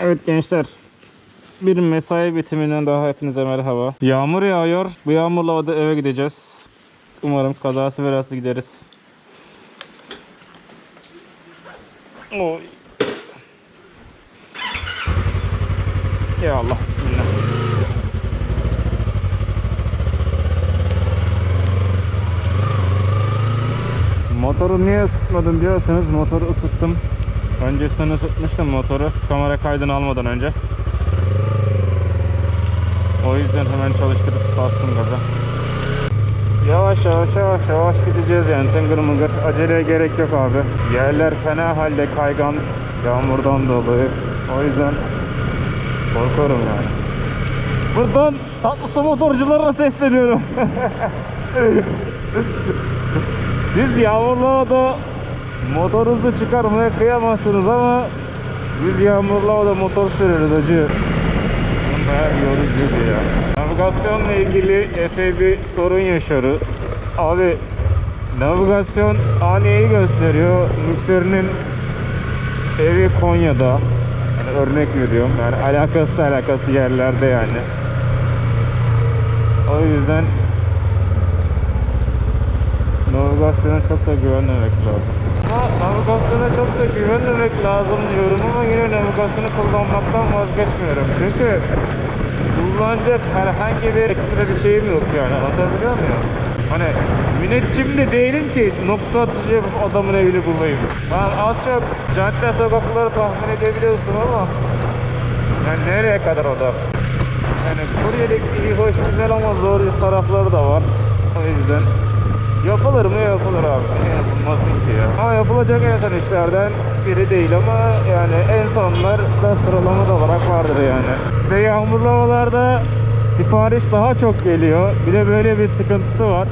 Evet gençler. Bir mesai bitiminden daha hepinize merhaba. Yağmur yağıyor. Bu yağmurla havada eve gideceğiz. Umarım kazası belası gideriz. Oy. Ya Allah bismillah. Motoru niye ısıtmadın diyorsanız motoru ısıttım. Öncesinden ısıtmıştım motoru kamera kaydını almadan önce. O yüzden hemen çalıştırıp bastım gaza. Yavaş yavaş yavaş yavaş gideceğiz yani tıngır mıngır. Aceleye gerek yok abi. Yerler fena halde kaygan yağmurdan dolayı. O yüzden korkuyorum yani. Buradan tatlı su motorcularına sesleniyorum. Siz yağmurlu havada motorunuzu çıkarmaya kıyamazsınız ama biz yağmurlu havada motor süreriz acı. Bayağı yorucuydu ya. Navigasyonla ilgili epey bir sorun yaşıyoruz. Abi navigasyon aniyeyi gösteriyor. Müşterinin evi Konya'da. Yani örnek veriyorum. Yani alakasız alakasız yerlerde yani. O yüzden navigasyona çok da güvenmemek lazım. Da güvenmemek lazım diyorum ama yine navigasyonu kullanmaktan vazgeçmiyorum. Çünkü kullanacak herhangi bir ekstra bir şeyim yok yani anlatabiliyor muyum? Hani müneccim de değilim ki nokta atışı yapıp adamın evini bulayım. Ben az çok cadde sokakları tahmin edebiliyorsun ama yani nereye kadar o da? Yani kuryelik iyi hoş güzel ama zor tarafları da var. O yüzden Yapılır mı? Yapılır abi. Niye yapılmasın ki ya? Ama yapılacak en son işlerden biri değil ama yani en sonlar da sıralamada olarak vardır yani. Ve yağmurlu havalarda sipariş daha çok geliyor. Bir de böyle bir sıkıntısı var.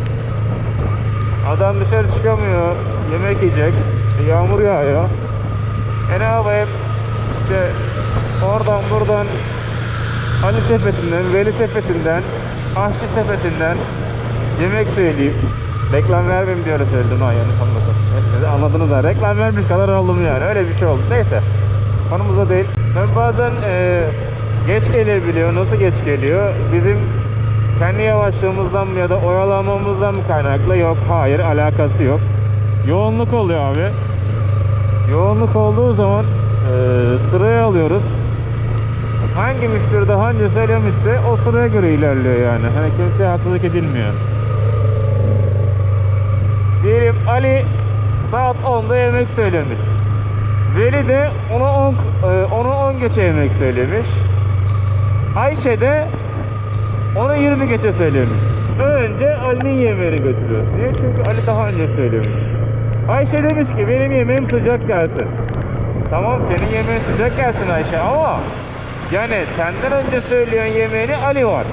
Adam dışarı çıkamıyor. Yemek yiyecek. Yağmur yağıyor. E ne yapayım? İşte oradan buradan Ali sepetinden, Veli sepetinden, Aşçı sepetinden yemek söyleyeyim. Reklam vermeyeyim diye öyle söyledim ha yanlış anladın. Neyse anladınız ha. Reklam vermiş kadar oldum yani. Öyle bir şey oldu. Neyse. Konumuzda değil. Ben bazen e, geç gelebiliyor. Nasıl geç geliyor? Bizim kendi yavaşlığımızdan mı ya da oyalanmamızdan mı kaynaklı? Yok. Hayır. Alakası yok. Yoğunluk oluyor abi. Yoğunluk olduğu zaman e, sıraya alıyoruz. Hangi müşteri daha önce söylemişse o sıraya göre ilerliyor yani. Hani kimseye haksızlık edilmiyor. Ali saat 10'da yemek söylemiş. Veli de ona 10 e, onu 10 geçe yemek söylemiş. Ayşe de onu 20 geçe söylemiş. Önce Ali'nin yemeğini götürüyor. Niye? Çünkü Ali daha önce söylemiş. Ayşe demiş ki benim yemeğim sıcak gelsin. Tamam senin yemeğin sıcak gelsin Ayşe ama yani senden önce söyleyen yemeğini Ali var.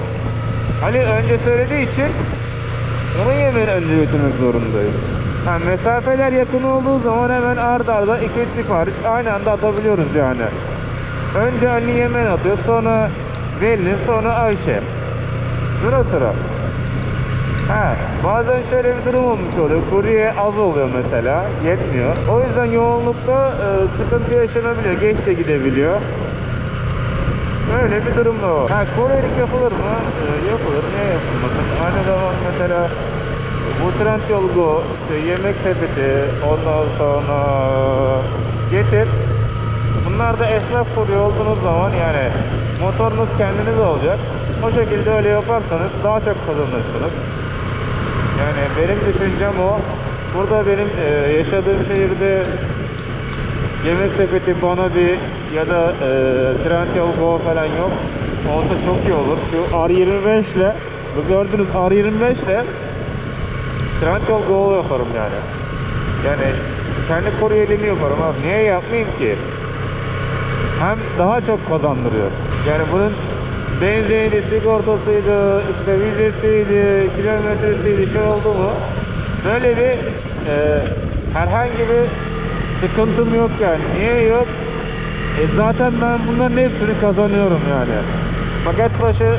Ali önce söylediği için onun yemeğini önce götürmek zorundayız. Ha, mesafeler yakın olduğu zaman hemen arda arda iki üç sipariş aynı anda atabiliyoruz yani. Önce Ali yemeğini atıyor, sonra Veli, sonra Ayşe. Sıra sıra. Ha, bazen şöyle bir durum olmuş oluyor. Kurye az oluyor mesela, yetmiyor. O yüzden yoğunlukta e, sıkıntı yaşanabiliyor, geç de gidebiliyor. Öyle bir durum da var. Ha, kuryelik yapılır mı? Ee, yapılır. Niye yapılmasın? Aynı zamanda mesela bu Trendyol Go, işte yemek sepeti, ondan sonra getir. Bunlar da esnaf kurye olduğunuz zaman yani motorunuz kendiniz olacak. O şekilde öyle yaparsanız daha çok kazanırsınız. Yani benim düşüncem o. Burada benim e, yaşadığım şehirde Yemek sepeti bana bir ya da e, Trendyol Go falan yok. Olsa çok iyi olur. Şu R25 ile bu gördüğünüz R25 ile Trendyol Go yaparım yani. Yani kendi kuryeliğimi yaparım abi. Niye yapmayayım ki? Hem daha çok kazandırıyor. Yani bunun benzini, sigortasıydı, işte vizesiydi, kilometresiydi, şey oldu mu? Böyle bir e, herhangi bir sıkıntım yok yani. Niye yok? E zaten ben bunların hepsini kazanıyorum yani. Paket başı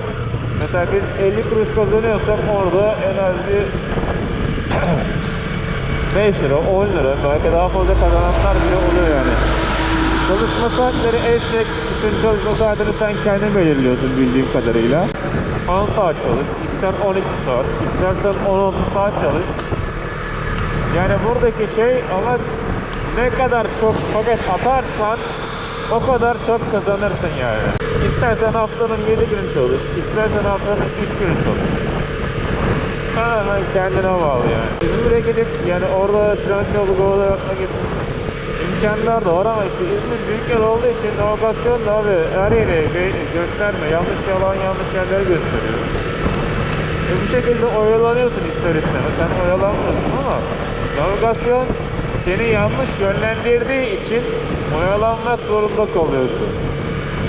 mesela biz 50 kuruş kazanıyorsak orada en az bir 5 lira, 10 lira belki daha fazla kazananlar bile oluyor yani. Çalışma saatleri esnek. Bütün çalışma saatini sen kendin belirliyorsun bildiğim kadarıyla. 10 saat çalış, ister 12 saat, istersen 16 saat çalış. Yani buradaki şey amaç ne kadar çok paket atarsan o kadar çok kazanırsın yani. İstersen haftanın 7 günü çalış, istersen haftanın 3 günü çalış. Tamamen kendine bağlı yani. İzmir'e gidip yani orada Trendyol Go'da yapmak için imkanlar da var ama işte İzmir büyük yer olduğu için navigasyon da abi her yeri gö- gösterme. Yanlış yalan yanlış yerleri gösteriyor. E bu şekilde oyalanıyorsun ister istemez. Sen oyalanmıyorsun ama navigasyon seni yanlış yönlendirdiği için oyalanmak zorunda kalıyorsun.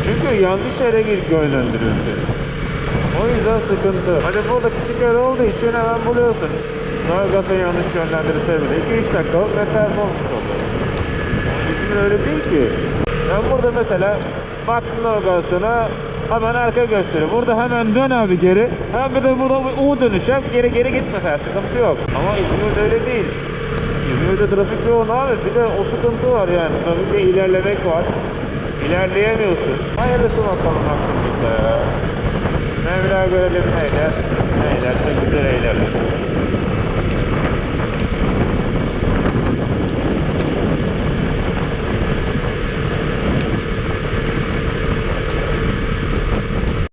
Çünkü yanlış yere gidip yönlendiriyor seni. O yüzden sıkıntı. Burada küçük yer olduğu için hemen buluyorsun. Navigasyon yanlış yönlendirirse bile 2-3 dakikalık mesafe olmuş oluyor. İzmir öyle değil ki. Ben burada mesela baktım navigasyona hemen arka gösteriyor. Burada hemen dön abi geri. Hem bir de burada U dönüş yap. Geri geri git mesela sıkıntı yok. Ama İzmir'de öyle değil. İzmir'de trafik yoğun abi. Bir de o sıkıntı var yani. Trafikte ilerlemek var. İlerleyemiyorsun. Hayırlısı bakalım hakkımızda ya. Mevla görelim neyler. Neylerse güzel eyler.